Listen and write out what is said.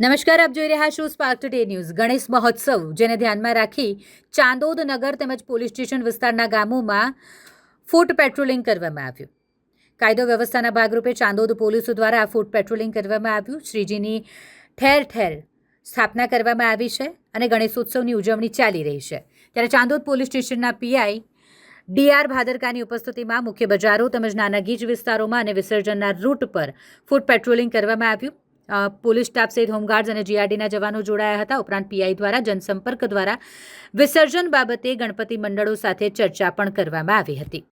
નમસ્કાર, આપ જોઈ રહ્યા છો સ્પાર્ક ટુડે ન્યૂઝ ગણેશ મહોત્સવ, જેને ધ્યાનમાં રાખી ચાંદોદ નગર તેમજ પોલીસ સ્ટેશન વિસ્તારના ગામોમાં ફૂટ પેટ્રોલિંગ કરવામાં આવ્યું. કાયદો વ્યવસ્થાના ભાગરૂપે ચાંદોદ પોલીસ દ્વારા ફૂટ પેટ્રોલિંગ કરવામાં આવ્યું. શ્રીજીની ઠેર ઠેર સ્થાપના કરવામાં આવી છે અને ગણેશોત્સવની ઉજવણી ચાલી રહી છે. ત્યારે ચાંદોદ પોલીસ સ્ટેશનના પીઆઈ ડીઆર ભાદરકાની ઉપસ્થિતિમાં મુખ્ય બજારો તેમજ નાના ગીચ વિસ્તારોમાં અને વિસર્જનના રૂટ પર ફૂટ પેટ્રોલિંગ કરવામાં આવ્યું. પોલીસ સ્ટાફ સહિત હોમગાર્ડ્સ અને જીઆરડીના જવાનો જોડાયા હતા. ઉપરાંત પીઆઈ દ્વારા, જનસંપર્ક દ્વારા વિસર્જન બાબતે ગણપતિ મંડળો સાથે ચર્ચા પણ કરવામાં આવી હતી.